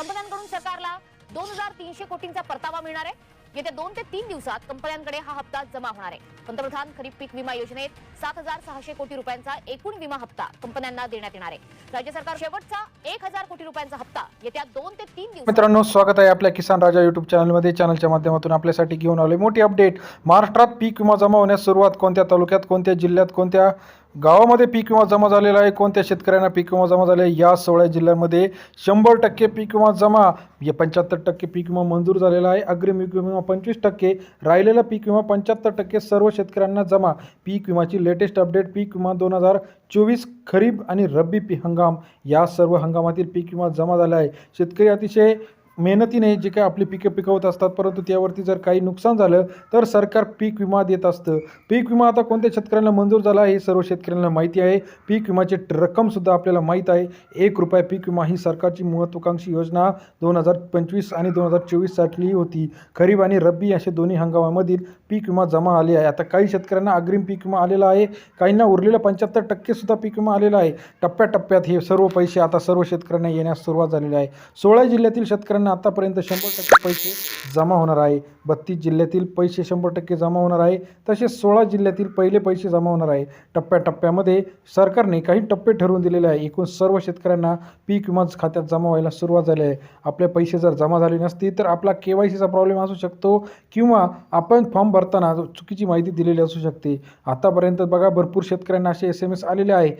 कंपन्यांकडून सरकारला दोन हजार तीनशे कोटींचा परतावा मिळणार आहे. येत्या दोन ते तीन दिवसात कंपन्यांकडे हा हप्ता जमा होणार आहे. पंतप्रधान खरीप पीक विमा योजनेत सात हजार सहाशे कोटी रुपयांचा एकूण विमा हप्ता कंपन्यांना देण्यात येणार आहे. राज्य सरकार शेवटचा एक हजार कोटी रुपयांचा हप्ता येत्या दोन ते तीन दिवस मित्रांनो स्वागत आहे आपल्या किसान राजा यूट्यूब चॅनलमध्ये चॅनलच्या माध्यमातून आपल्यासाठी घेऊन आले मोठी अपडेट महाराष्ट्रात पीक विमा जमा होण्यास सुरुवात कोणत्या तालुक्यात कोणत्या जिल्ह्यात कोणत्या गावामध्ये पीक विमा जमा झालेला आहे. कोणत्या शेतकऱ्यांना पीक विमा जमा झाला आहे? या सोळा जिल्ह्यांमध्ये शंभर टक्के पीक विमा जमा. या पंच्याहत्तर टक्के पीक विमा मंजूर झालेला आहे. अग्रिम पीक विमा पंचवीस टक्के. राहिलेला पीक विमा पंच्याहत्तर टक्के. सर्व शेतकऱ्यांना जमा. पीक विमाची लेटेस्ट अपडेट पीक विमा दोन हजार चोवीस खरीप आणि रब्बी पीक हंगाम. या सर्व हंगामातील पीक विमा जमा झाला आहे. शेतकरी अतिशय मेहनतीने जे काही आपली पिकं पिकवत असतात परंतु त्यावरती जर काही नुकसान झालं तर सरकार पीक विमा देत असतं. पीक विमा आता कोणत्या शेतकऱ्यांना मंजूर झाला आहे हे सर्व शेतकऱ्यांना माहिती आहे. पीक विमाची रक्कमसुद्धा आपल्याला माहीत आहे. एक रुपया पीक विमा ही सरकारची महत्त्वाकांक्षी योजना दोन हजार पंचवीस आणि दोन हजार चोवीससाठी होती. खरीप आणि रब्बी असे दोन्ही हंगामामधील पीक विमा जमा आले आहे. आता काही शेतकऱ्यांना अग्रिम पीक विमा आलेला आहे. काहींना उरलेला पंच्याहत्तर टक्केसुद्धा पीक विमा आलेला आहे. टप्प्याटप्प्यात हे सर्व पैसे आता सर्व शेतकऱ्यांना येण्यास सुरुवात झालेली आहे. सोळा जिल्ह्यातील शेतकऱ्यांना आतापर्यंत शंभर टक्के पैसे जमा होणार आहे. बत्तीस जिल्ह्यातील पैसे शंभर टक्के जमा होणार आहे. तसेच सोळा जिल्ह्यातील पहिले पैसे जमा होणार आहे. टप्प्याटप्प्यामध्ये सरकारने काही टप्पे ठरवून दिलेले आहे. एकूण सर्व शेतकऱ्यांना पीक विमा खात्यात जमा व्हायला सुरुवात झाली आहे. आपले पैसे जर जमा झाले नसतील तर आपला के वाय सीचा प्रॉब्लेम असू शकतो किंवा आपण फॉर्म भरताना चुकीची माहिती दिलेली असू शकते. आतापर्यंत बघा भरपूर शेतकऱ्यांना असे एस एम एस आलेले आहे.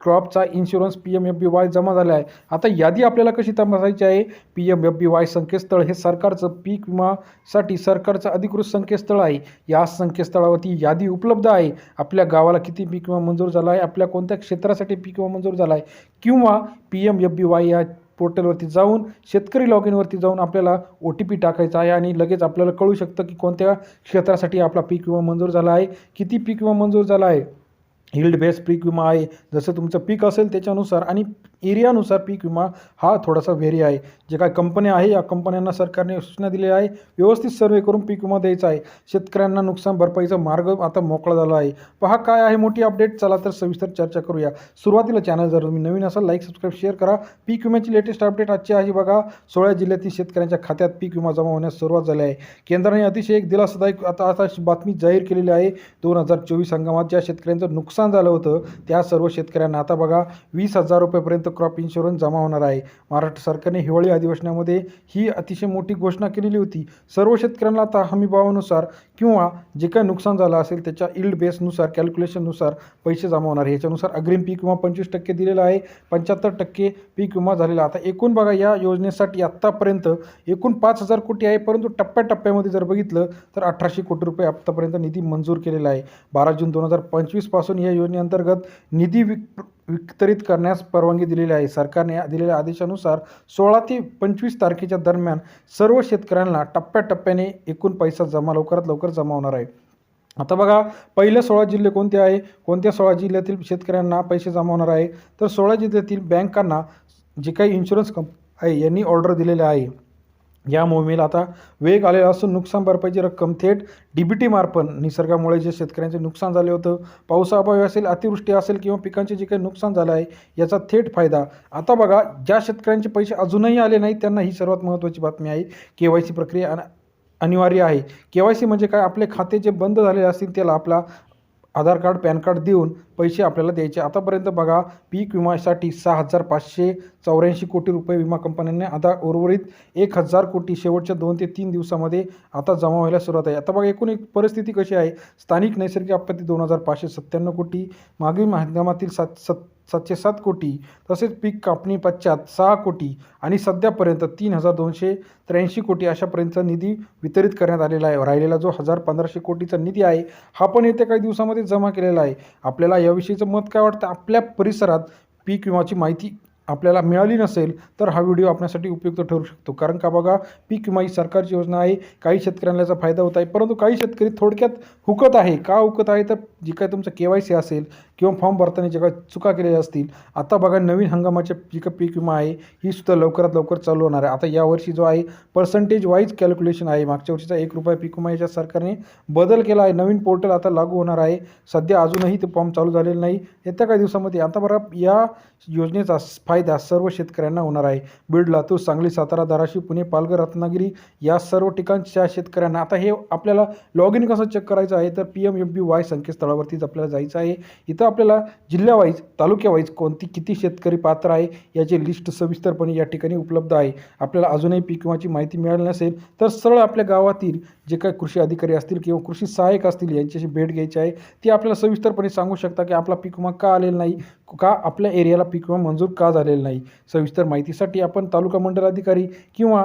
क्रॉपचा insurance P M F B Y जमा झाला आहे. आता यादी आपल्याला कशी तपासायची आहे? P M F B Y संकेतस्थळ हे सरकारचं पीक विमासाठी सरकारचं अधिकृत संकेतस्थळ आहे. या संकेतस्थळावरती यादी उपलब्ध आहे. आपल्या गावाला किती पीक विमा मंजूर झाला आहे? आपल्या कोणत्या क्षेत्रासाठी पीक विमा मंजूर झाला आहे? किंवा P M F B Y या पोर्टलवरती जाऊन शेतकरी लॉग इनवरती जाऊन आपल्याला ओ टी पी टाकायचा आहे आणि लगेच आपल्याला कळू शकतं की कोणत्या क्षेत्रासाठी आपला पीक विमा मंजूर झाला आहे. किती पीक विमा मंजूर झाला आहे? हिल्ड बेस पीक विमा आहे. जसं तुमचं पीक असेल त्याच्यानुसार आणि एरियानुसार पीक विमा हा थोडासा व्हेरी आहे. जे काय कंपन्या आहे या कंपन्यांना सरकारने सूचना दिली आहे व्यवस्थित सर्वे करून पीक विमा द्यायचा आहे. शेतकऱ्यांना नुकसान भरपाईचा मार्ग आता मोकळा झाला आहे. पहा काय आहे मोठी अपडेट चला तर सविस्तर चर्चा करूया. सुरुवातीला चॅनल जर तुम्ही नवीन असाल लाईक सबस्क्राईब शेअर करा. पीक विम्याची लेटेस्ट अपडेट आजची आहे बघा. सोळा जिल्ह्यातील शेतकऱ्यांच्या खात्यात पीक विमा जमा होण्यास सुरुवात झाली आहे. केंद्राने अतिशय एक दिलासादायक आता आता बातमी जाहीर केलेली आहे. दोन हजार चोवीस हंगामात ज्या शेतकऱ्यांचं नुकसान झालं होतं त्या सर्व शेतकऱ्यांना आता बघा वीस हजार रुपयेपर्यंत क्रॉप इन्शुरन्स जमा होणार आहे. महाराष्ट्र सरकारने हिवाळी अधिवेशनामध्ये ही अतिशय मोठी घोषणा केलेली होती. सर्व शेतकऱ्यांना आता हमीभावानुसार किंवा जे काय नुकसान झालं असेल त्याच्या इल्ड बेसनुसार कॅल्क्युलेशननुसार पैसे जमा होणार आहे. याच्यानुसार अग्रिम पीक विमा पंचवीस टक्के दिलेला आहे. पंच्याहत्तर टक्के पीक विमा झालेला आता एकूण बघा या योजनेसाठी आत्तापर्यंत एकूण पाच हजार कोटी आहे. परंतु टप्प्याटप्प्यामध्ये जर बघितलं तर अठराशे कोटी रुपये आत्तापर्यंत निधी मंजूर केलेला आहे. बारा जून दोन हजार पंचवीसपासून या योजनेअंतर्गत निधी विक वितरित करण्यास परवानगी दिलेली आहे. सरकारने दिलेल्या आदेशानुसार सोळा ते पंचवीस तारखेच्या दरम्यान सर्व शेतकऱ्यांना टप्प्याटप्प्याने एकूण पैसा जमा लवकरात लवकर जमा होणार आहे. आता बघा पहिले सोळा जिल्हे कोणते आहे? कोणत्या सोळा जिल्ह्यातील शेतकऱ्यांना पैसे जमा होणार आहे? तर सोळा जिल्ह्यातील बँकांना जे काही इन्शुरन्स कंप आहे यांनी ऑर्डर दिलेले आहे. या मोहिमेला आता वेग आलेला असून नुकसान भरपाईची रक्कम थेट डी बी टी मार्फत निसर्गामुळे जे शेतकऱ्यांचे नुकसान झाले होतं पावसाअभावी असेल अतिवृष्टी असेल किंवा पिकांचे जे काही नुकसान झालं आहे याचा थेट फायदा. आता बघा ज्या शेतकऱ्यांचे पैसे अजूनही आले नाहीत त्यांना ही सर्वात महत्त्वाची बातमी आहे के वाय सी प्रक्रिया अन- अनिवार्य आहे. के वाय सी म्हणजे काय? आपले खाते जे बंद झालेले असतील त्याला आपला आधार कार्ड पॅन कार्ड देऊन पैसे आपल्याला द्यायचे. आतापर्यंत बघा पीक विम्यासाठी सहा हजार पाचशे चौऱ्याऐंशी कोटी रुपये विमा कंपन्यांनी आता उर्वरित एक हजार कोटी शेवटच्या दोन ते तीन दिवसामध्ये आता जमा व्हायला सुरुवात आहे. आता बघा एकूण एक परिस्थिती कशी आहे? स्थानिक नैसर्गिक आपत्ती दोन हजार पाचशे सत्त्याण्णव कोटी. मागील हंगामातील सात सत् सातशे सात कोटी तसेच पीक कापणी पश्चात सहा कोटी आणि सध्यापर्यंत तीन हजार दोनशे त्र्याऐंशी कोटी अशापर्यंतचा निधी वितरित करण्यात आलेला आहे. राहिलेला जो हजार पंधराशे कोटीचा निधी आहे हा पण येत्या काही दिवसामध्ये जमा केलेला आहे. आपल्याला याविषयीचं मत काय वाटतं? आपल्या परिसरात पीक विमाची माहिती आपल्याला मिळाली नसेल तर हा व्हिडिओ आपल्यासाठी उपयुक्त ठरू शकतो. कारण का बघा पीक विमा ही सरकारची योजना आहे. काही शेतकऱ्यांना याचा फायदा होत आहे परंतु काही शेतकरी थोडक्यात हुकत आहे. का हुकत आहे? तर जे काय तुमचं के वाय सी असेल किंवा फॉर्म भरताना जे काही चुका केलेल्या असतील आता बघा नवीन हंगामाचे पिक पीक विमा आहे ही सुद्धा लवकरात लवकर चालू होणार आहे. आता यावर्षी जो आहे पर्सेंटेज वाईज कॅल्क्युलेशन आहे. मागच्या वर्षीचा एक रुपया पीक विमा याच्या सरकारने बदल केला आहे. नवीन पोर्टल आता लागू होणार आहे. सध्या अजूनही ते फॉर्म चालू झालेलं नाही. येत्या काही दिवसामध्ये आता बघा या योजनेचा फायदा सर्व शेतकऱ्यांना होणार आहे. बीड लातूर सांगली सातारा धाराशिव पुणे पालघर रत्नागिरी या सर्व ठिकाणच्या शेतकऱ्यांना आता हे आपल्याला लॉग इन कसं चेक करायचं आहे? तर P M M B Y संकेतस्थळावरतीच आपल्याला जायचं आहे. इथं आपल्याला जिल्ह्यावाईज तालुक्यावाईज कोणती किती शेतकरी पात्र आहे याची लिस्ट सविस्तरपणे या ठिकाणी उपलब्ध आहे. आपल्याला अजूनही पीक विमाची माहिती मिळाली नसेल तर सरळ आपल्या गावातील जे काही कृषी अधिकारी असतील किंवा कृषी सहाय्यक असतील यांच्याशी भेट घ्यायची आहे. ती आपल्याला सविस्तरपणे सांगू शकता की आपला पीक विमा का आलेला नाही का आपल्या एरियाला पीक विमा मंजूर का झालेला नाही. सविस्तर माहितीसाठी आपण तालुका मंडल अधिकारी किंवा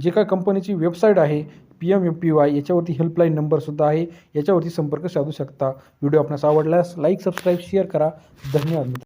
जे काही कंपनीची वेबसाईट आहे P M M P Y याच्यावरती हेल्पलाईन नंबरसुद्धा आहे. याच्यावरती संपर्क साधू शकता. व्हिडिओ आपणास आवडल्यास लाईक सबस्क्राईब शेअर करा. धन्यवाद